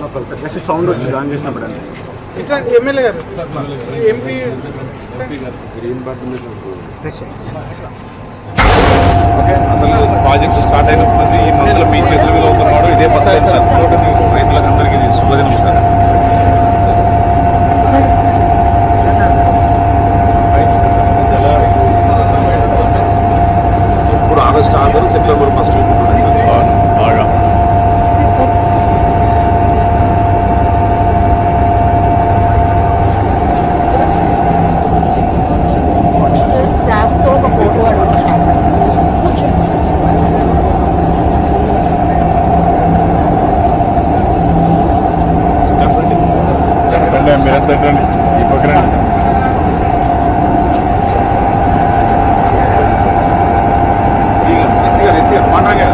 Sir just sound వచ్చింది on చేసినప్పుడు. ఇట్లా ఎమ్మెల్యే గారు ఎంపీ ఓకే అసలు ప్రాజెక్ట్ స్టార్ట్ అయినప్పటి నుంచి ఈ మందులు మీ చేతుల మీద అవుతున్నాడు. ఇదే ఫస్ట్ సార్ రైతులకు అందరికీ శుభదినం సార్ ఇప్పుడు ఆగస్ట్ ఆరు సెప్టెంబర్ ఫస్ట్ వీక్ ఉంటుంది సార్ బాగా సార్ స్టాఫ్తో ఒక ఫోటో అడుగుతున్నా సార్ రండి మీరంతా రండి ఈ పక్కన రండి. రిసీవర్ రిసీవర్ మాట్లాడే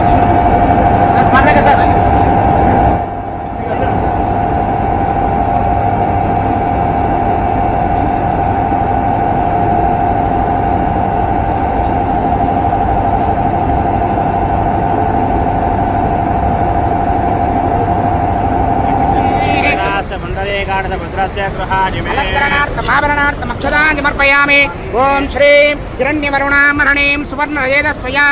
సమాభరణార్థమక్షదాన్ని సమర్పయామి ఓం శ్రీం హిరణ్యవరుణామరణీం సువర్ణయేదస్వయా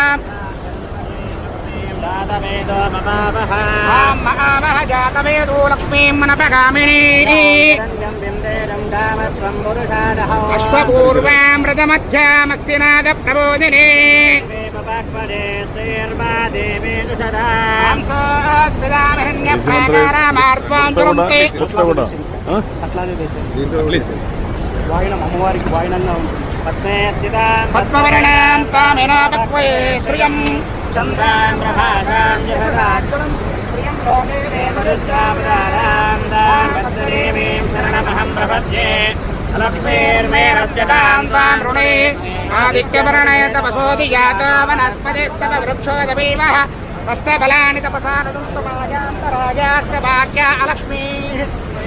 జాతవేదో లక్ష్మీం మనపగామినీ అశ్వపూర్వామృతమధ్యామస్తినాథ ప్రబోధినే రామార్థ్వాంతరం అట్లానే చేశాను వాయినం అమ్మవారికి వాయినంగా ఉంటుంది పద్మవర్ణాం కామినాపక్వయే శ్రియం చంద్రాం ప్రభాసాం జగదాత్మం ప్రియం లోకే మే మరుష్టాపదారాం దామత్తరేమేం శరణమహం ప్రపద్యే లక్ష్మీర్మే రస్యతాం త్వాం రుణే ఆదిత్యవర్ణయ తపసోది జాతో వనస్పతిస్తవ వృక్షో జమీవః తస్య బలాని తపసా నదుంతు మాయాం రాజాస్య భాగ్య అలక్ష్మీః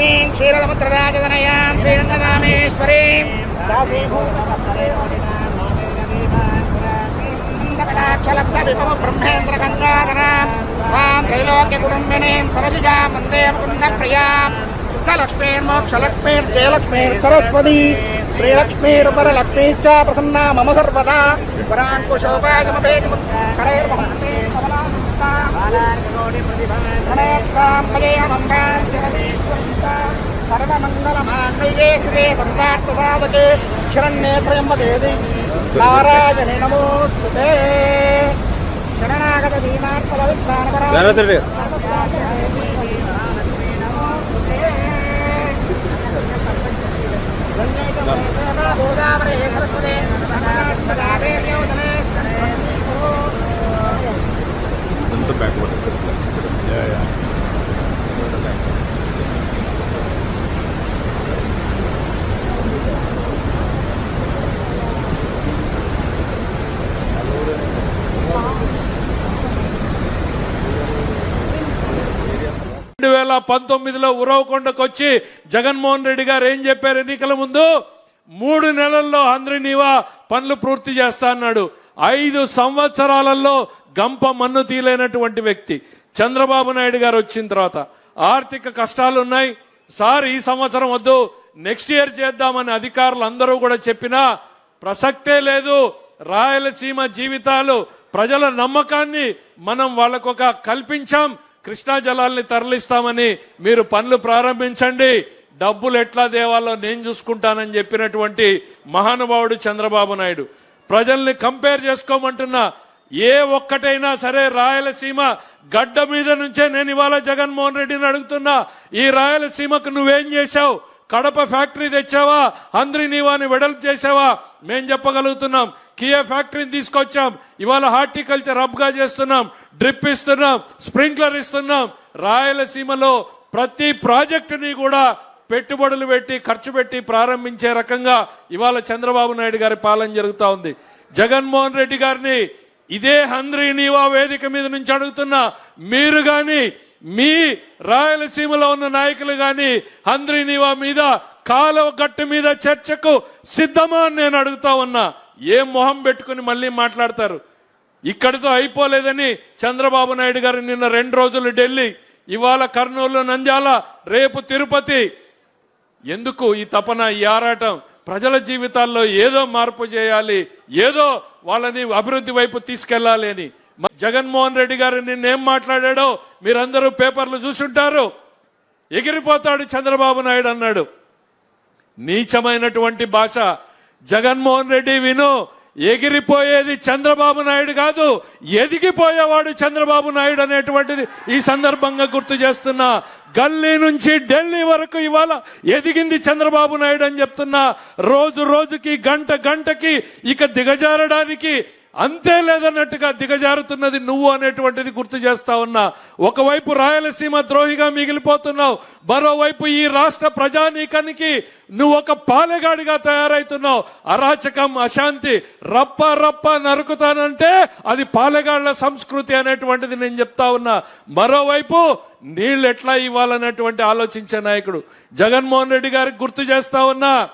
लक्ष्मीं क्षीरसमुद्रराजतनयां श्रीरङ्गदामेश्वरीं ब्रह्मेन्द्रगङ्गाधरां त्वां त्रैलोक्यकुटुम्बिनीं सरसिजां वंदे मुकुन्दप्रियाँ सुखलक्ष्मीर्मोक्षलक्ष्मीर्जयलक्ष्मीः सरस्वती श्रीलक्ष्मीरुपरलक्ष्मी च प्रसन्ना मम सर्वदा वराङ्कुशोपायमपेतमुत्करैर्महन्ते सर्वमङ्गलमाङ्गल्ये शिवे सर्वार्थसाधके शरण्ये त्र्यम्बके नारायणे नमोऽस्तुते शरणागत दीनार्थलवित्राणपरा రెండు వేల పంతొమ్మిదిలో ఉరవకొండకు వచ్చి జగన్మోహన్ రెడ్డి గారు ఏం చెప్పారు ఎన్నికల ముందు? మూడు నెలల్లో అందరినీవా పనులు పూర్తి చేస్తా అన్నాడు. ఐదు సంవత్సరాలలో గంప మన్ను తీలేనటువంటి వ్యక్తి చంద్రబాబు నాయుడు గారు వచ్చిన తర్వాత. ఆర్థిక కష్టాలు ఉన్నాయి. సార్ ఈ సంవత్సరం వద్దు. నెక్స్ట్ ఇయర్ చేద్దామని అధికారులు అందరూ కూడా చెప్పినా ప్రసక్తే లేదు. రాయలసీమ జీవితాలు ప్రజల నమ్మకాన్ని మనం వాళ్ళకొక కల్పించాం. కృష్ణా జలాల్ని తరలిస్తామని మీరు పనులు ప్రారంభించండి. డబ్బులు ఎట్లా దేవాలో నేను చూసుకుంటానని చెప్పినటువంటి మహానుభావుడు చంద్రబాబు నాయుడు. ప్రజల్ని కంపేర్ చేసుకోమంటున్నా ఏ ఒక్కటైనా సరే రాయలసీమ గడ్డ మీద నుంచే నేను ఇవాళ జగన్మోహన్ రెడ్డిని అడుగుతున్నా ఈ రాయలసీమకు నువ్వేం చేశావు? కడప ఫ్యాక్టరీ తెచ్చావా? అందరి నీవాని వెడల్పు చేసావా మేం చెప్పగలుగుతున్నాం. కియా ఫ్యాక్టరీని తీసుకొచ్చాం. ఇవాళ హార్టికల్చర్ హబ్గా చేస్తున్నాం. డ్రిప్ ఇస్తున్నాం. స్ప్రింక్లర్ ఇస్తున్నాం. రాయలసీమలో ప్రతి ప్రాజెక్టుని కూడా పెట్టుబడులు పెట్టి ఖర్చు పెట్టి ప్రారంభించే రకంగా ఇవాళ చంద్రబాబు నాయుడు గారి పాలన జరుగుతూ ఉంది. జగన్మోహన్ రెడ్డి గారిని ఇదే హంద్రీ నీవా వేదిక మీద నుంచి అడుగుతున్నా మీరు కానీ మీ రాయలసీమలో ఉన్న నాయకులు కానీ హంద్రీ నీవా మీద కాలువ గట్టు మీద చర్చకు సిద్ధమా అని నేను అడుగుతా ఉన్నా. ఏ మొహం పెట్టుకుని మళ్ళీ మాట్లాడతారు? ఇక్కడితో అయిపోలేదని చంద్రబాబు నాయుడు గారు నిన్న రెండు రోజులు ఢిల్లీ ఇవాళ కర్నూలు నంద్యాల రేపు తిరుపతి. ఎందుకు ఈ తపన ఈ ఆరాటం? ప్రజల జీవితాల్లో ఏదో మార్పు చేయాలి ఏదో వాళ్ళని అభివృద్ధి వైపు తీసుకెళ్ళాలి అని. జగన్మోహన్ రెడ్డి గారు నిన్నేం మాట్లాడాడో మీరందరూ పేపర్లు చూసుంటారు. ఎగిరిపోతాడు చంద్రబాబు నాయుడు అన్నాడు. నీచమైనటువంటి భాష జగన్మోహన్ రెడ్డి విను ఎగిరిపోయేది చంద్రబాబు నాయుడు కాదు ఎదిగిపోయేవాడు చంద్రబాబు నాయుడు అనేటువంటిది ఈ సందర్భంగా గుర్తు చేస్తున్నా. గల్లీ నుంచి ఢిల్లీ వరకు ఇవాళ ఎదిగింది చంద్రబాబు నాయుడు అని చెప్తున్నా. రోజు రోజుకి గంట గంటకి ఇక దిగజారడానికి అంతే లేదన్నట్టుగా దిగజారుతున్నది నువ్వు అనేటువంటిది గుర్తు చేస్తా ఉన్నా. ఒకవైపు రాయలసీమ ద్రోహిగా మిగిలిపోతున్నావు. మరోవైపు ఈ రాష్ట్ర ప్రజానీకానికి నువ్వు ఒక పాలెగాడిగా తయారైతున్నావు. అరాచకం అశాంతి రప్ప రప్ప నరుకుతానంటే అది పాలెగాళ్ళ సంస్కృతి అనేటువంటిది నేను చెప్తా ఉన్నా. మరోవైపు నీళ్ళు ఎట్లా ఇవ్వాలనేటువంటి ఆలోచించే నాయకుడు. జగన్మోహన్ రెడ్డి గారికి గుర్తు చేస్తా ఉన్నా.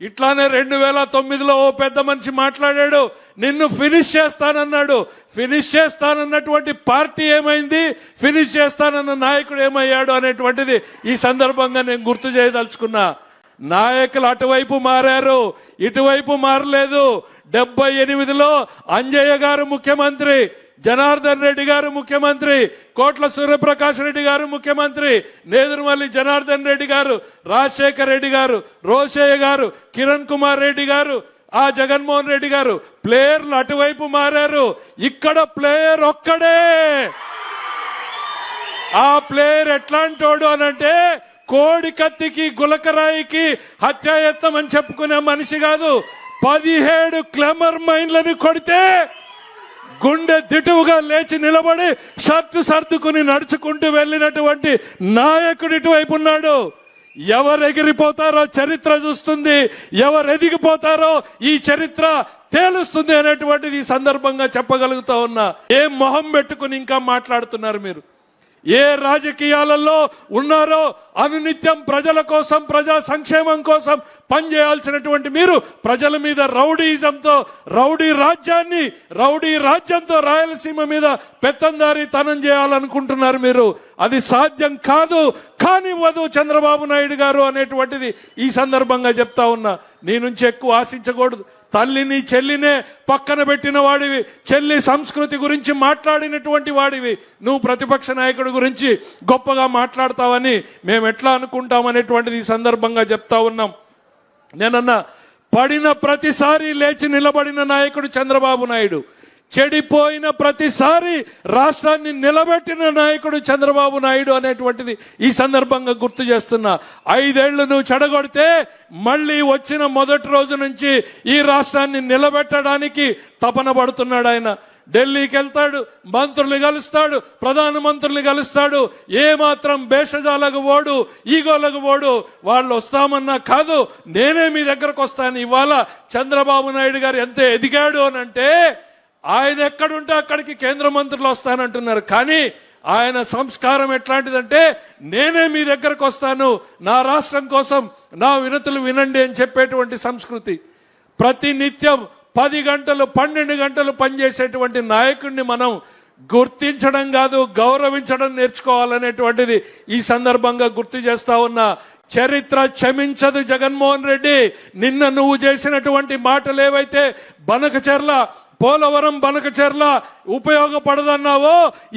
ఇట్లానే రెండు వేల తొమ్మిదిలో ఓ పెద్ద మనిషి మాట్లాడాడు నిన్ను ఫినిష్ చేస్తానన్నాడు. ఫినిష్ చేస్తానన్నటువంటి పార్టీ ఏమైంది? ఫినిష్ చేస్తానన్న నాయకుడు ఏమయ్యాడు? అనేటువంటిది ఈ సందర్భంగా నేను గుర్తు చేయదలుచుకున్నా. నాయకులు అటువైపు మారారు ఇటువైపు మారలేదు. డెబ్బై ఎనిమిదిలో అంజయ్య గారు ముఖ్యమంత్రి జనార్దన్ రెడ్డి గారు ముఖ్యమంత్రి కోట్ల సూర్యప్రకాష్ రెడ్డి గారు ముఖ్యమంత్రి నేదురుమల్లి జనార్దన్ రెడ్డి గారు రాజశేఖర్ రెడ్డి గారు రోషయ్య గారు కిరణ్ కుమార్ రెడ్డి గారు ఆ జగన్మోహన్ రెడ్డి గారు ప్లేయర్లు అటువైపు మారారు. ఇక్కడ ప్లేయర్ ఒక్కడే. ఆ ప్లేయర్ ఎట్లాంటోడు అనంటే కోడి కత్తికి గులకరాయికి హత్యాయత్నం అని చెప్పుకునే మనిషి కాదు. పదిహేడు క్లెమర్ మైన్లని కొడితే గుండె దిటువుగా లేచి నిలబడి షర్టు సర్దుకుని నడుచుకుంటూ వెళ్ళినటువంటి నాయకుడు ఇటువైపు ఉన్నాడు. ఎవరు ఎగిరిపోతారో చరిత్ర చూస్తుంది. ఎవరు ఎదిగిపోతారో ఈ చరిత్ర తేలుస్తుంది అనేటువంటిది ఈ సందర్భంగా చెప్పగలుగుతా ఉన్నా. ఏం మొహం పెట్టుకుని ఇంకా మాట్లాడుతున్నారు మీరు? ఏ రాజకీయాలలో ఉన్నారో అనునిత్యం ప్రజల కోసం ప్రజా సంక్షేమం కోసం పనిచేయాల్సినటువంటి మీరు ప్రజల మీద రౌడీజంతో రౌడీ రాజ్యాన్ని రౌడీ రాజ్యంతో రాయలసీమ మీద పెత్తందారి తనం చేయాలనుకుంటున్నారు మీరు. అది సాధ్యం కాదు. కానివ్వదు చంద్రబాబు నాయుడు గారు అనేటువంటిది ఈ సందర్భంగా చెప్తా ఉన్నా. నీ నుంచి ఎక్కువ ఆశించకూడదు. తల్లిని చెల్లినే పక్కన పెట్టిన వాడివి. చెల్లి సంస్కృతి గురించి మాట్లాడినటువంటి వాడివి. నువ్వు ప్రతిపక్ష నాయకుడి గురించి గొప్పగా మాట్లాడతావని మేము ఎట్లా అనుకుంటాం అనేటువంటిది ఈ సందర్భంగా చెప్తా ఉన్నాం. నేనన్నా పడిన ప్రతిసారి లేచి నిలబడిన నాయకుడు చంద్రబాబు నాయుడు. చెడిపోయిన ప్రతిసారి రాష్ట్రాన్ని నిలబెట్టిన నాయకుడు చంద్రబాబు నాయుడు అనేటువంటిది ఈ సందర్భంగా గుర్తు చేస్తున్నా. ఐదేళ్ళు నువ్వు చెడగొడితే మళ్ళీ వచ్చిన మొదటి రోజు నుంచి ఈ రాష్ట్రాన్ని నిలబెట్టడానికి తపన పడుతున్నాడు ఆయన. ఢిల్లీకి వెళ్తాడు మంత్రులు కలుస్తాడు ప్రధానమంత్రులు కలుస్తాడు ఏ మాత్రం భేషజాలకు ఓడు ఈగోలకు ఓడు వాళ్ళు వస్తామన్నా కాదు నేనే మీ దగ్గరకు వస్తాను. ఇవాళ చంద్రబాబు నాయుడు గారు ఎంత ఎదిగాడు అని అంటే ఆయన ఎక్కడుంటే అక్కడికి కేంద్ర మంత్రులు వస్తానంటున్నారు. కానీ ఆయన సంస్కారం ఎట్లాంటిదంటే నేనే మీ దగ్గరకు వస్తాను నా రాష్ట్రం కోసం నా వినతులు వినండి అని చెప్పేటువంటి సంస్కృతి. ప్రతి నిత్యం పది గంటలు పన్నెండు గంటలు పనిచేసేటువంటి నాయకుడిని మనం గుర్తించడం కాదు గౌరవించడం నేర్చుకోవాలనేటువంటిది ఈ సందర్భంగా గుర్తు చేస్తా ఉన్నా. చరిత్ర క్షమించదు జగన్మోహన్ రెడ్డి. నిన్న నువ్వు చేసినటువంటి మాటలు ఏవైతే బనకచెర్ల పోలవరం బనకచెర్ల ఉపయోగపడదన్నావో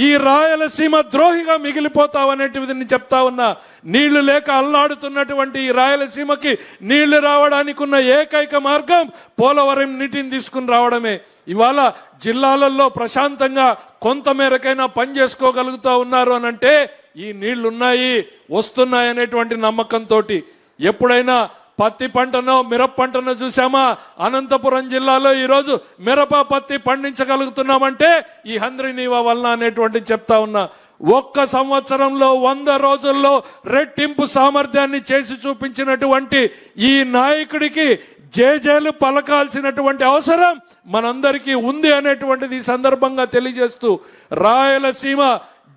ఈ రాయలసీమ ద్రోహిగా మిగిలిపోతావు అనేటిది నేను చెప్తా ఉన్నా. నీళ్ళు లేక అల్లాడుతున్నటువంటి ఈ రాయలసీమకి నీళ్ళు రావడానికి ఉన్న ఏకైక మార్గం పోలవరం నీటిని తీసుకుని రావడమే. ఇవాళ జిల్లాలలో ప్రశాంతంగా కొంత మేరకైనా పని చేసుకోగలుగుతా ఉన్నారు అని అంటే ఈ నీళ్ళున్నాయి వస్తున్నాయి అనేటువంటి నమ్మకంతో ఎప్పుడైనా పత్తి పంటనో మిరప పంటనో చూసామా అనంతపురం జిల్లాలో ఈరోజు మిరప పత్తి పండించగలుగుతున్నామంటే ఈ హంద్రినీవా వలన అనేటువంటి చెప్తా ఉన్నా. ఒక్క సంవత్సరంలో వంద రోజుల్లో రెట్టింపు సామర్థ్యాన్ని చేసి చూపించినటువంటి ఈ నాయకుడికి జేజేలు పలకాల్సినటువంటి అవసరం మనందరికీ ఉంది అనేటువంటిది ఈ సందర్భంగా తెలియజేస్తూ రాయలసీమ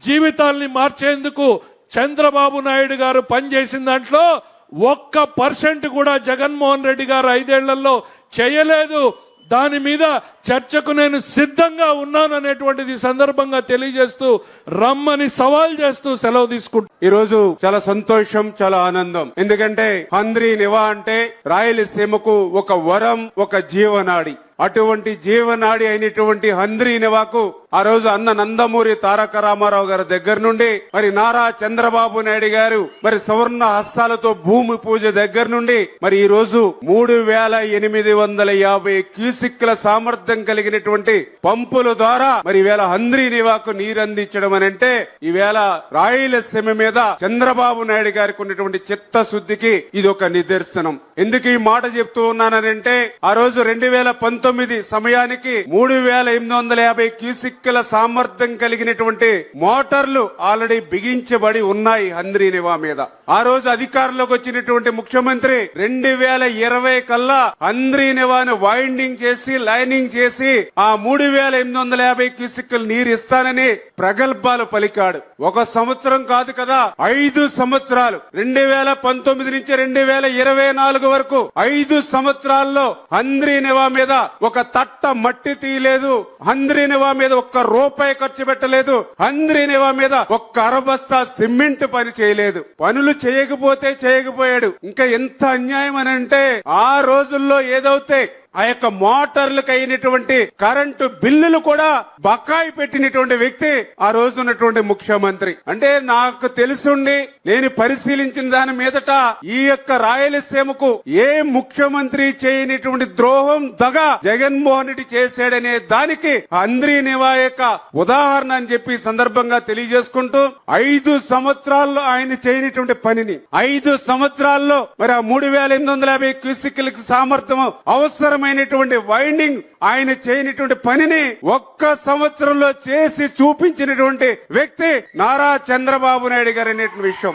జీవితాల్ని మార్చేందుకు చంద్రబాబు నాయుడు గారు పనిచేసిన దాంట్లో ఒక్క పర్సెంట్ కూడా జగన్మోహన్ రెడ్డి గారు ఐదేళ్ళలో చేయలేదు. దాని మీద చర్చకు నేను సిద్ధంగా ఉన్నాననేటువంటిది సందర్భంగా తెలియజేస్తూ రమ్మని సవాల్ చేస్తూ సెలవు తీసుకుంటూ. ఈ రోజు చాలా సంతోషం చాలా ఆనందం. ఎందుకంటే హంద్రీ నివా అంటే రాయలసీమకు ఒక వరం ఒక జీవనాడి. అటువంటి జీవనాడి అయినటువంటి హంద్రి నివాకు ఆ రోజు అన్న నందమూరి తారక రామారావు గారి దగ్గర నుండి మరి నారా చంద్రబాబు నాయుడు గారు మరి సువర్ణ హస్తాలతో భూమి పూజ దగ్గర నుండి మరి ఈ రోజు మూడు వేల ఎనిమిది వందల యాభై క్యూసిక్ల సామర్థ్యం కలిగినటువంటి పంపుల ద్వారా మరి ఈవేళ హంద్రి నివాకు నీరు అందించడం అని అంటే ఈవేళ రాయలసీమ మీద చంద్రబాబు నాయుడు గారికి ఉన్నటువంటి చిత్తశుద్ధికి ఇది ఒక నిదర్శనం. ఎందుకు ఈ మాట చెప్తూ ఉన్నానంటే ఆ రోజు రెండు వేల పంతొమ్మిది సమయానికి మూడు వేల ఎనిమిది వందల యాభై క్యూసిక్ల సామర్థ్యం కలిగినటువంటి మోటార్లు ఆల్రెడీ బిగించబడి ఉన్నాయి హంద్రీ నివా మీద. ఆ రోజు అధికారంలోకి వచ్చినటువంటి ముఖ్యమంత్రి రెండు వేల ఇరవై కల్లా హంద్రీ నివాను వైండింగ్ చేసి లైనింగ్ చేసి ఆ మూడు వేల ఎనిమిది వందల యాభై క్యూసిక్లు నీరు ఇస్తానని ప్రగల్భాలు పలికాడు. ఒక సంవత్సరం కాదు కదా ఐదు సంవత్సరాలు. రెండు వేల పంతొమ్మిది నుంచి రెండు వేల ఇరవై నాలుగు వరకు ఐదు సంవత్సరాల్లో హంద్రీ నివా మీద ఒక తట్ట మట్టి తీయలేదు. హంద్రీనివా మీద ఒక్క రూపాయి ఖర్చు పెట్టలేదు. హంద్రీనివా మీద ఒక్క అరబస్తా సిమెంట్ పని చేయలేదు. పనులు చేయకపోతే చేయకపోయాడు. ఇంకా ఎంత అన్యాయం అని అంటే ఆ రోజుల్లో ఏదైతే ఆ యొక్క మోటార్లకు అయినటువంటి కరెంటు బిల్లులు కూడా బకాయి పెట్టినటువంటి వ్యక్తి ఆ రోజు ఉన్నటువంటి ముఖ్యమంత్రి. అంటే నాకు తెలుసుండి నేను పరిశీలించిన దాని మీదట ఈ యొక్క రాయలసీమకు ఏ ముఖ్యమంత్రి చేయనటువంటి ద్రోహం దగ జగన్మోహన్ రెడ్డి చేశాడనే దానికి అంద్రీ నివా యొక్క ఉదాహరణ అని చెప్పి సందర్భంగా తెలియజేసుకుంటూ ఐదు సంవత్సరాల్లో ఆయన చేయనటువంటి పనిని ఐదు సంవత్సరాల్లో మరి ఆ మూడు వేల ఎనిమిది వందల యాభై క్యూసిక్లకి సామర్థ్యం అవసరం అవసరమైనటువంటి వైండింగ్ ఆయన చేయనటువంటి పనిని ఒక్క సంవత్సరంలో చేసి చూపించినటువంటి వ్యక్తి నారా చంద్రబాబు నాయుడు గారు అనేటువంటి విషయం.